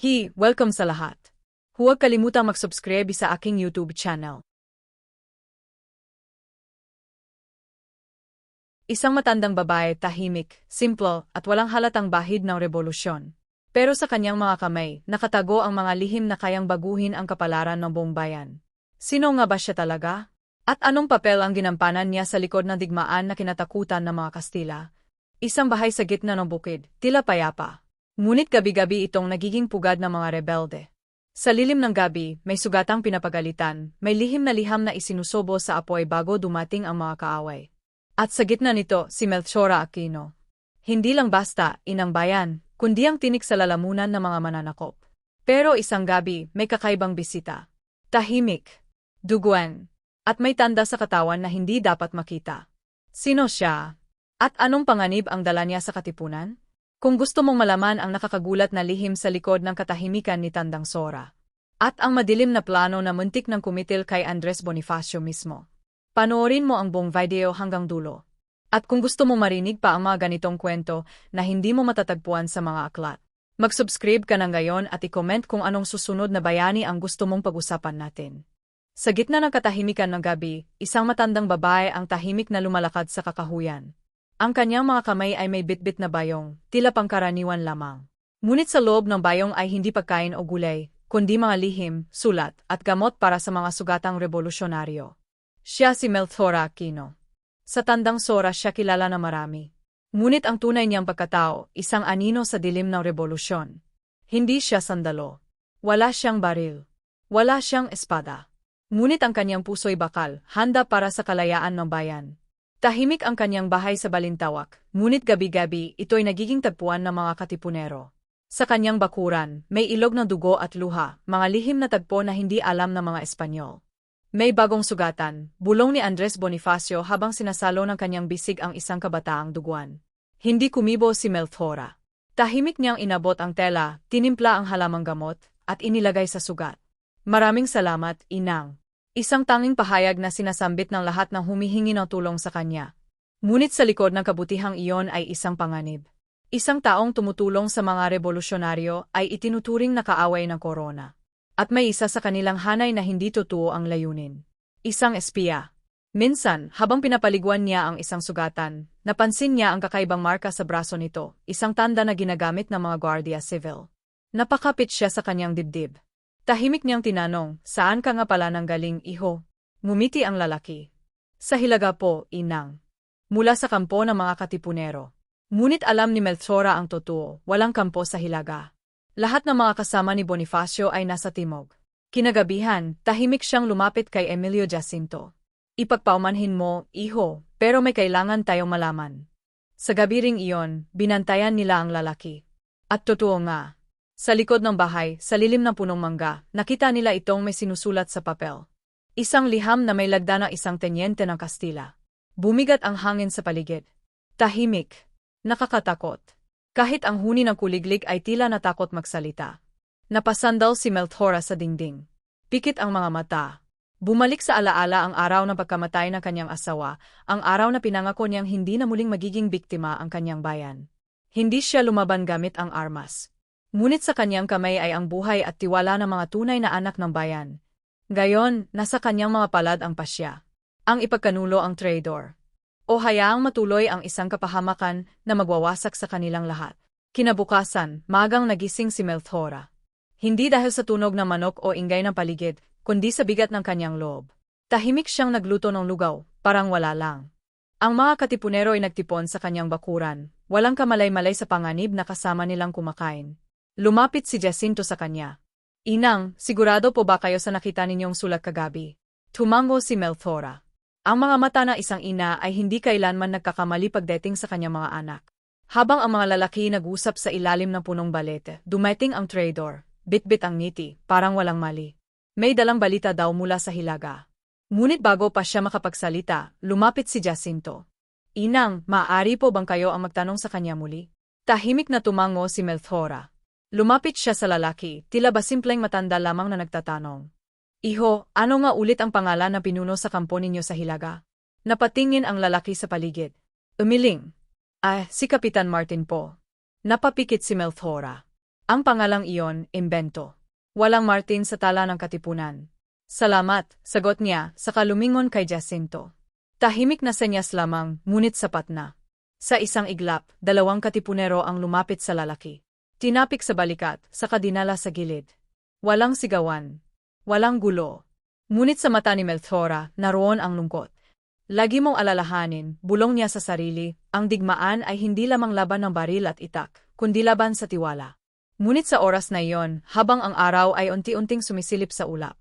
Hi, welcome sa lahat. Huwag kalimutang mag-subscribe sa aking YouTube channel. Isang matandang babae, tahimik, simple, at walang halatang bahid ng revolusyon. Pero sa kanyang mga kamay, nakatago ang mga lihim na kayang baguhin ang kapalaran ng buong bayan. Sino nga ba siya talaga? At anong papel ang ginampanan niya sa likod ng digmaan na kinatakutan ng mga Kastila? Isang bahay sa gitna ng bukid, tila payapa. Ngunit gabi-gabi itong nagiging pugad ng mga rebelde. Sa lilim ng gabi, may sugatang pinapagalitan, may lihim na liham na isinusobo sa apoy bago dumating ang mga kaaway. At sa gitna nito, si Melchora Aquino. Hindi lang basta, inang bayan, kundi ang tinik sa lalamunan ng mga mananakop. Pero isang gabi, may kakaibang bisita. Tahimik, duguan, at may tanda sa katawan na hindi dapat makita. Sino siya? At anong panganib ang dala niya sa katipunan? Kung gusto mong malaman ang nakakagulat na lihim sa likod ng katahimikan ni Tandang Sora, at ang madilim na plano na muntik ng kumitil kay Andres Bonifacio mismo, Panoorin mo ang buong video hanggang dulo. At kung gusto mo marinig pa ang mga ganitong kwento na hindi mo matatagpuan sa mga aklat, mag-subscribe ka na ngayon at i-comment kung anong susunod na bayani ang gusto mong pag-usapan natin. Sa gitna ng katahimikan ng gabi, isang matandang babae ang tahimik na lumalakad sa kakahuyan. Ang kanyang mga kamay ay may bitbit na bayong, tila pangkaraniwan lamang. Ngunit sa loob ng bayong ay hindi pagkain o gulay, kundi mga lihim, sulat, at gamot para sa mga sugatang revolusyonaryo. Siya si Melthora Aquino. Sa tandang Sora siya kilala na marami. Ngunit ang tunay niyang pagkatao, isang anino sa dilim ng revolusyon. Hindi siya sandalo. Wala siyang baril. Wala siyang espada. Ngunit ang kanyang puso'y bakal, handa para sa kalayaan ng bayan. Tahimik ang kanyang bahay sa Balintawak, ngunit gabi-gabi ito'y nagiging tagpuan ng mga katipunero. Sa kanyang bakuran, may ilog ng dugo at luha, mga lihim na tagpo na hindi alam ng mga Espanyol. May bagong sugatan, bulong ni Andres Bonifacio habang sinasalo ng kanyang bisig ang isang kabataang duguan. Hindi kumibo si Melthora. Tahimik niyang inabot ang tela, tinimpla ang halamang gamot, at inilagay sa sugat. Maraming salamat, inang. Isang tanging pahayag na sinasambit ng lahat ng humihingi ng tulong sa kanya. Ngunit sa likod ng kabutihang iyon ay isang panganib. Isang taong tumutulong sa mga revolusyonaryo ay itinuturing na kaaway ng korona. At may isa sa kanilang hanay na hindi totoo ang layunin. Isang espiya. Minsan, habang pinapaliguan niya ang isang sugatan, napansin niya ang kakaibang marka sa braso nito, isang tanda na ginagamit ng mga Guardia Civil. Napakapit siya sa kanyang dibdib. Tahimik niyang tinanong, saan ka nga pala nang galing, iho? Ngumiti ang lalaki. Sa hilaga po, inang. Mula sa kampo ng mga katipunero. Ngunit alam ni Melchora ang totoo, walang kampo sa hilaga. Lahat ng mga kasama ni Bonifacio ay nasa timog. Kinagabihan, tahimik siyang lumapit kay Emilio Jacinto. Ipagpaumanhin mo, iho, pero may kailangan tayong malaman. Sa gabi ring iyon, binantayan nila ang lalaki. At totoo nga. Sa likod ng bahay, sa lilim ng punong mangga, nakita nila itong may sinusulat sa papel. Isang liham na may lagda ng isang tenyente ng Kastila. Bumigat ang hangin sa paligid. Tahimik. Nakakatakot. Kahit ang huni ng kuliglig ay tila natakot magsalita. Napasandal si Melthora sa dingding. Pikit ang mga mata. Bumalik sa alaala ang araw ng pagkamatay ng kanyang asawa, ang araw na pinangako niyang hindi na muling magiging biktima ang kanyang bayan. Hindi siya lumaban gamit ang armas. Ngunit sa kanyang kamay ay ang buhay at tiwala ng mga tunay na anak ng bayan. Gayon, nasa kanyang mga palad ang pasya. Ang ipagkanulo ang traidor o hayaang matuloy ang isang kapahamakan na magwawasak sa kanilang lahat. Kinabukasan, magang nagising si Melthora. Hindi dahil sa tunog ng manok o ingay ng paligid, kundi sa bigat ng kanyang loob. Tahimik siyang nagluto ng lugaw, parang wala lang. Ang mga katipunero ay nagtipon sa kanyang bakuran, walang kamalay-malay sa panganib na kasama nilang kumakain. Lumapit si Jacinto sa kanya. Inang, sigurado po ba kayo sa nakita ninyong sulat kagabi? Tumango si Melthora. Ang mga mata ng isang ina ay hindi kailanman nagkakamali pagdating sa kanyang mga anak. Habang ang mga lalaki nag-usap sa ilalim ng punong balete, dumating ang trader, bitbit ang ngiti, parang walang mali. May dalang balita daw mula sa hilaga. Ngunit bago pa siya makapagsalita, lumapit si Jacinto. Inang, maaari po bang kayo ang magtanong sa kanya muli? Tahimik na tumango si Melthora. Lumapit siya sa lalaki, tila ba simpleng matanda lamang na nagtatanong. Iho, ano nga ulit ang pangalan na pinuno sa kampo ninyo sa Hilaga? Napatingin ang lalaki sa paligid. Umiling. Ah, si Kapitan Martin po. Napapikit si Melthora. Ang pangalang iyon, imbento. Walang Martin sa tala ng katipunan. Salamat, sagot niya, sa kalumingon kay Jacinto. Tahimik na senyas lamang, ngunit sapat na. Sa isang iglap, dalawang katipunero ang lumapit sa lalaki. Tinapik sa balikat, sa kadinala sa gilid. Walang sigawan. Walang gulo. Ngunit sa mata ni Melthora, naroon ang lungkot. Lagi mong alalahanin, bulong niya sa sarili, ang digmaan ay hindi lamang laban ng baril at itak, kundi laban sa tiwala. Ngunit sa oras na iyon, habang ang araw ay unti-unting sumisilip sa ulap,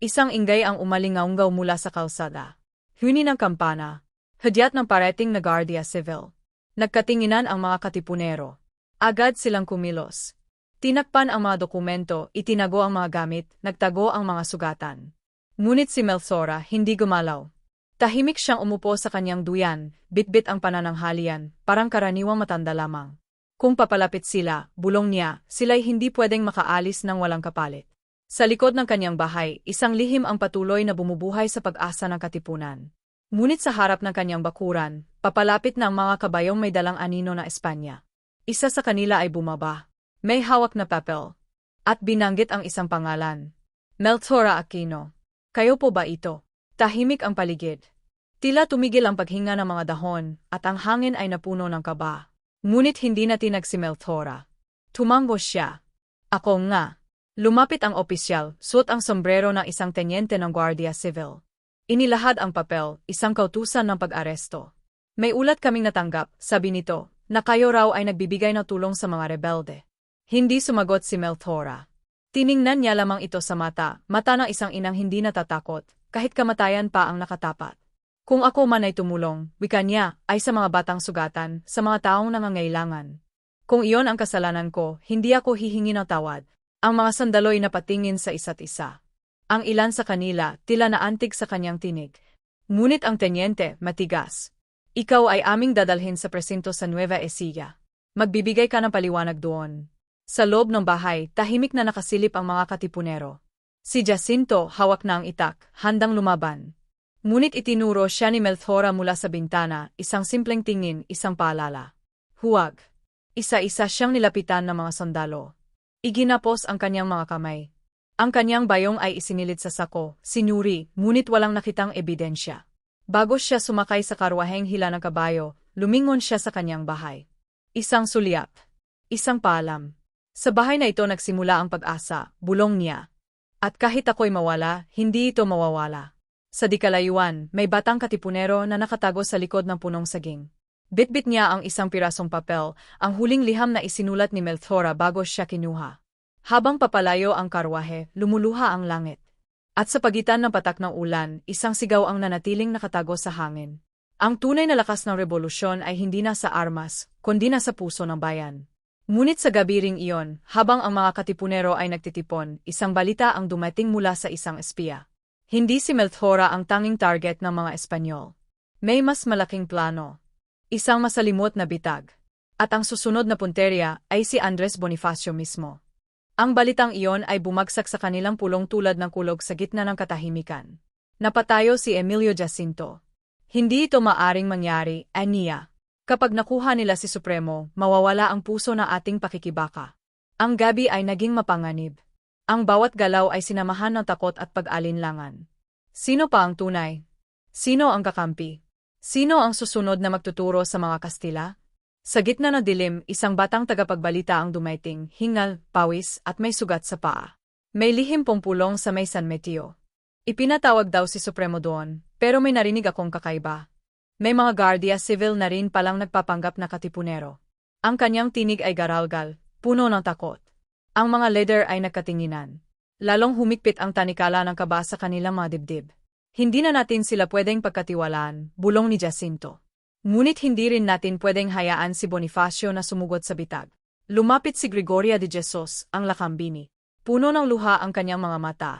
isang ingay ang umalingaunggaw mula sa kalsada. Huni ng kampana, hadyat ng parating na Guardia Civil. Nagkatinginan ang mga katipunero. Agad silang kumilos. Tinakpan ang mga dokumento, itinago ang mga gamit, nagtago ang mga sugatan. Ngunit si Melsora hindi gumalaw. Tahimik siyang umupo sa kanyang duyan, bitbit ang panananghalian, parang karaniwang matanda lamang. Kung papalapit sila, bulong niya, sila'y hindi pwedeng makaalis ng walang kapalit. Sa likod ng kanyang bahay, isang lihim ang patuloy na bumubuhay sa pag-asa ng katipunan. Ngunit sa harap ng kanyang bakuran, papalapit na mga kabayong may dalang anino na Espanya. Isa sa kanila ay bumaba. May hawak na papel. At binanggit ang isang pangalan. Meltora Aquino. Kayo po ba ito? Tahimik ang paligid. Tila tumigil ang paghinga ng mga dahon, at ang hangin ay napuno ng kaba. Ngunit hindi na tinag si Melthora. Tumango siya. Ako nga. Lumapit ang opisyal, suot ang sombrero ng isang tenyente ng Guardia Civil. Inilahad ang papel, isang kautusan ng pag-aresto. May ulat kaming natanggap, sabi nito, na kayo raw ay nagbibigay ng tulong sa mga rebelde. Hindi sumagot si Melthora. Tiningnan niya lamang ito sa mata, mata ng isang inang hindi natatakot, kahit kamatayan pa ang nakatapat. Kung ako man ay tumulong, wika niya, ay sa mga batang sugatan, sa mga taong nangangailangan. Kung iyon ang kasalanan ko, hindi ako hihingi ng tawad. Ang mga sandaloy na patingin sa isa't isa. Ang ilan sa kanila, tila naantig sa kanyang tinig. Ngunit ang tenyente, matigas. Ikaw ay aming dadalhin sa presinto sa Nueva Ecija. Magbibigay ka ng paliwanag doon. Sa loob ng bahay, tahimik na nakasilip ang mga katipunero. Si Jacinto, hawak na ang itak, handang lumaban. Ngunit itinuro siya ni Melthora mula sa bintana, isang simpleng tingin, isang paalala. Huwag. Isa-isa siyang nilapitan ng mga sundalo. Iginapos ang kanyang mga kamay. Ang kanyang bayong ay isinilid sa sako, sinuri, ngunit walang nakitang ebidensya. Bago siya sumakay sa karwaheng hila ng kabayo, lumingon siya sa kanyang bahay. Isang sulyap. Isang paalam. Sa bahay na ito nagsimula ang pag-asa, bulong niya. At kahit ako'y mawala, hindi ito mawawala. Sa dikalayuan, may batang katipunero na nakatago sa likod ng punong saging. Bitbit niya ang isang pirasong papel, ang huling liham na isinulat ni Melthora bago siya kinuha. Habang papalayo ang karwahe, lumuluha ang langit. At sa pagitan ng patak ng ulan, isang sigaw ang nanatiling nakatago sa hangin. Ang tunay na lakas ng revolusyon ay hindi na sa armas, kundi na sa puso ng bayan. Ngunit sa gabi ring iyon, habang ang mga katipunero ay nagtitipon, isang balita ang dumating mula sa isang espiya. Hindi si Melthora ang tanging target ng mga Espanyol. May mas malaking plano. Isang masalimot na bitag. At ang susunod na punterya ay si Andres Bonifacio mismo. Ang balitang iyon ay bumagsak sa kanilang pulong tulad ng kulog sa gitna ng katahimikan. Napatayo si Emilio Jacinto. Hindi ito maaring mangyari, aniya. Kapag nakuha nila si Supremo, mawawala ang puso na ating pakikibaka. Ang gabi ay naging mapanganib. Ang bawat galaw ay sinamahan ng takot at pag-alinlangan. Sino pa ang tunay? Sino ang kakampi? Sino ang susunod na magtuturo sa mga Kastila? Sa gitna ng dilim, isang batang tagapagbalita ang dumaiting, hingal, pawis, at may sugat sa paa. May lihim pong pulong sa may San Meteo. Ipinatawag daw si Supremo doon, pero may narinig akong kakaiba. May mga guardia civil na rin palang nagpapanggap na katipunero. Ang kanyang tinig ay garalgal, puno ng takot. Ang mga leader ay nakatinginan. Lalong humikpit ang tanikala ng kaba sa kanilang mga dibdib. Hindi na natin sila pwedeng pagkatiwalaan, bulong ni Jacinto. Ngunit hindi rin natin pwedeng hayaan si Bonifacio na sumugod sa bitag. Lumapit si Gregoria de Jesus, ang lakambini. Puno ng luha ang kanyang mga mata.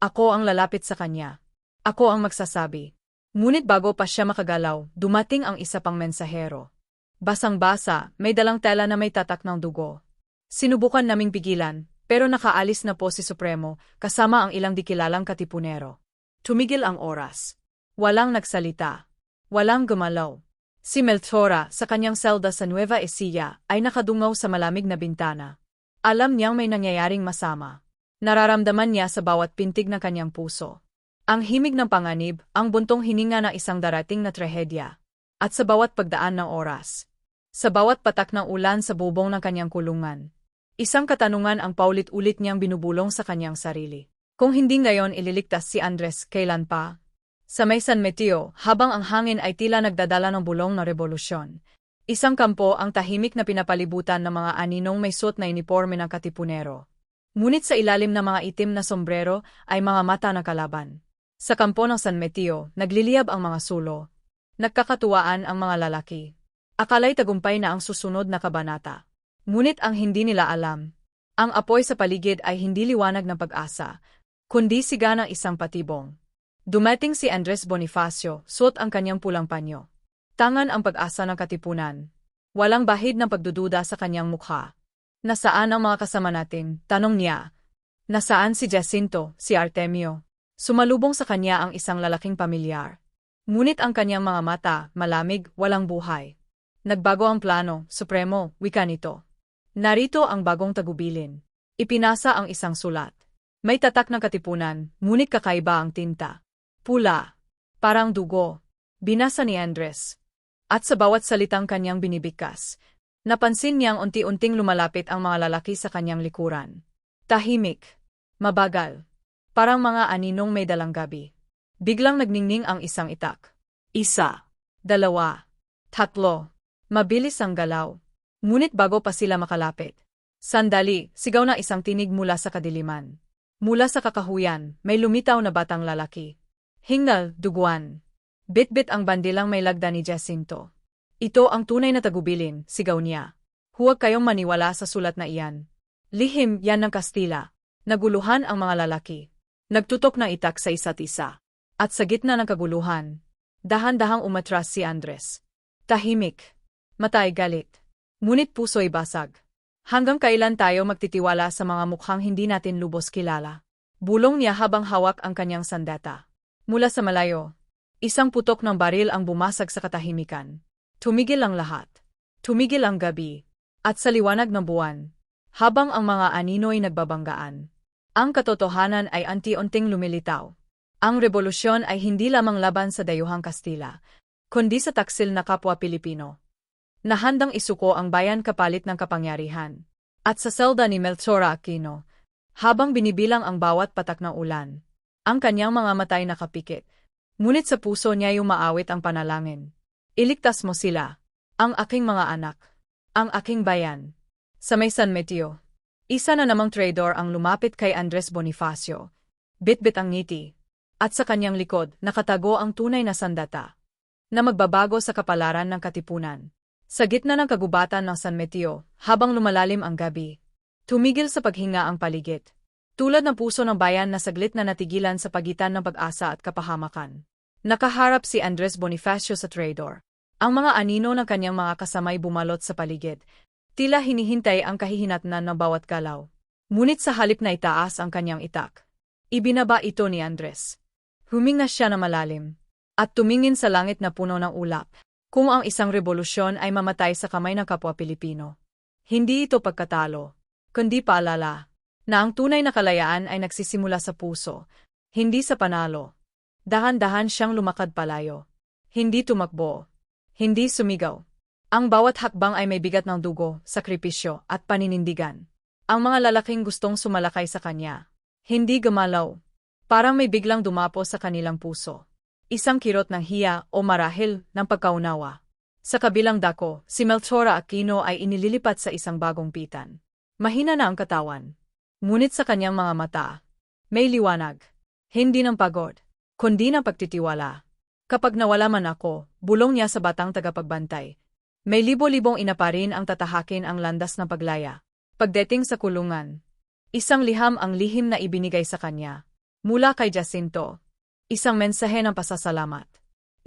Ako ang lalapit sa kanya. Ako ang magsasabi. Ngunit bago pa siya makagalaw, dumating ang isa pang mensahero. Basang-basa, may dalang tela na may tatak ng dugo. Sinubukan naming pigilan, pero nakaalis na po si Supremo, kasama ang ilang dikilalang katipunero. Tumigil ang oras. Walang nagsalita. Walang gumalaw. Si Melchora, sa kanyang selda sa Nueva Ecija, ay nakadungaw sa malamig na bintana. Alam niyang may nangyayaring masama. Nararamdaman niya sa bawat pintig ng kanyang puso. Ang himig ng panganib, ang buntong hininga ng isang darating na trahedya. At sa bawat pagdaan ng oras. Sa bawat patak ng ulan sa bubong ng kanyang kulungan. Isang katanungan ang paulit-ulit niyang binubulong sa kanyang sarili. Kung hindi ngayon ililigtas si Andres, kailan pa? Sa may San Meteo, habang ang hangin ay tila nagdadala ng bulong na revolusyon. Isang kampo ang tahimik na pinapalibutan ng mga aninong may suot na uniforme ng katipunero. Ngunit sa ilalim ng mga itim na sombrero ay mga mata na kalaban. Sa kampo ng San Meteo, nagliliyab ang mga sulo. Nagkakatuwaan ang mga lalaki. Akalay tagumpay na ang susunod na kabanata. Ngunit ang hindi nila alam, ang apoy sa paligid ay hindi liwanag ng pag-asa, kundi siga ng isang patibong. Dumating si Andres Bonifacio, suot ang kanyang pulang panyo. Tangan ang pag-asa ng katipunan. Walang bahid ng pagdududa sa kanyang mukha. Nasaan ang mga kasama natin? Tanong niya. Nasaan si Jacinto, si Artemio? Sumalubong sa kanya ang isang lalaking pamilyar. Ngunit ang kanyang mga mata, malamig, walang buhay. Nagbago ang plano, supremo, wika nito. Narito ang bagong tagubilin. Ipinasa ang isang sulat. May tatak ng katipunan, ngunit kakaiba ang tinta. Pula. Parang dugo. Binasa ni Andres. At sa bawat salitang kanyang binibikas, napansin niyang unti-unting lumalapit ang mga lalaki sa kanyang likuran. Tahimik. Mabagal. Parang mga aninong may dalang gabi. Biglang nagningning ang isang itak. Isa. Dalawa. Tatlo. Mabilis ang galaw. Ngunit bago pa sila makalapit. Sandali, sigaw na isang tinig mula sa kadiliman. Mula sa kakahuyan, may lumitaw na batang lalaki. Hingal, duguan. Bit-bit ang bandilang may lagda ni Jacinto. Ito ang tunay na tagubilin, sigaw niya. Huwag kayong maniwala sa sulat na iyan. Lihim yan ng Kastila. Naguluhan ang mga lalaki. Nagtutok ng itak sa isa't isa. At sa gitna ng kaguluhan, dahan-dahang umatras si Andres. Tahimik. Matay galit. Ngunit puso'y basag. Hanggang kailan tayo magtitiwala sa mga mukhang hindi natin lubos kilala? Bulong niya habang hawak ang kanyang sandata. Mula sa malayo, Isang putok ng baril ang bumasag sa katahimikan. Tumigil ang lahat. Tumigil ang gabi. At sa liwanag ng buwan, habang ang mga anino'y nagbabanggaan, ang katotohanan ay anti-unting lumilitaw. Ang revolusyon ay hindi lamang laban sa dayuhang Kastila, kundi sa taksil na kapwa Pilipino. Nahandang isuko ang bayan kapalit ng kapangyarihan. At sa selda ni Melchora Aquino, habang binibilang ang bawat patak ng ulan, ang kanyang mga matay nakapikit, Ngunit sa puso niya yung maawit ang panalangin. Iligtas mo sila, ang aking mga anak, ang aking bayan. Sa may San Meteo, isa na namang trader ang lumapit kay Andres Bonifacio. Bitbit ang ngiti. At sa kanyang likod, nakatago ang tunay na sandata. Na magbabago sa kapalaran ng katipunan. Sa gitna ng kagubatan ng San Meteo, habang lumalalim ang gabi, tumigil sa paghinga ang paligid. Tulad ng puso ng bayan na saglit na natigilan sa pagitan ng pag-asa at kapahamakan. Nakaharap si Andres Bonifacio sa trader. Ang mga anino ng kanyang mga kasamay bumalot sa paligid. Tila hinihintay ang kahihinatnan ng bawat galaw. Ngunit sa halip na itaas ang kanyang itak. Ibinaba ito ni Andres. Huminga siya na malalim. At tumingin sa langit na puno ng ulap. Kung ang isang revolusyon ay mamatay sa kamay ng kapwa Pilipino. Hindi ito pagkatalo, kundi paalala na ang tunay na kalayaan ay nagsisimula sa puso, hindi sa panalo. Dahan-dahan siyang lumakad palayo. Hindi tumakbo. Hindi sumigaw. Ang bawat hakbang ay may bigat ng dugo, sakripisyo, at paninindigan. Ang mga lalaking gustong sumalakay sa kanya. Hindi gumalaw. Parang may biglang dumapo sa kanilang puso. Isang kirot ng hiya o marahil ng pagkaunawa. Sa kabilang dako, si Melchora Aquino ay inililipat sa isang bagong pitan. Mahina na ang katawan, Ngunit sa kanyang mga mata, may liwanag. Hindi ng pagod, kundi ng pagtitiwala. Kapag nawala man ako, bulong niya sa batang tagapagbantay. May libo-libong inaparin ang tatahakin ang landas ng paglaya. Pagdating sa kulungan, isang liham ang lihim na ibinigay sa kanya. Mula kay Jacinto, isang mensahe ng pasasalamat.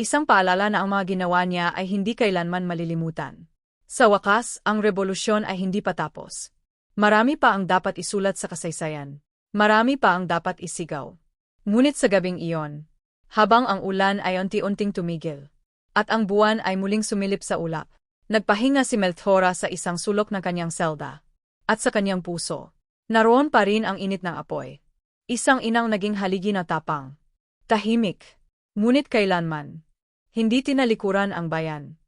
Isang paalala na ang mga ginawa niya ay hindi kailanman malilimutan. Sa wakas, ang revolusyon ay hindi patapos. Marami pa ang dapat isulat sa kasaysayan. Marami pa ang dapat isigaw. Ngunit sa gabing iyon, habang ang ulan ay unti-unting tumigil, at ang buwan ay muling sumilip sa ulap, nagpahinga si Melthora sa isang sulok ng kanyang selda. At sa kanyang puso, naroon pa rin ang init ng apoy. Isang inang naging haligi na tapang. Tahimik. Ngunit kailanman. Hindi tinalikuran ang bayan.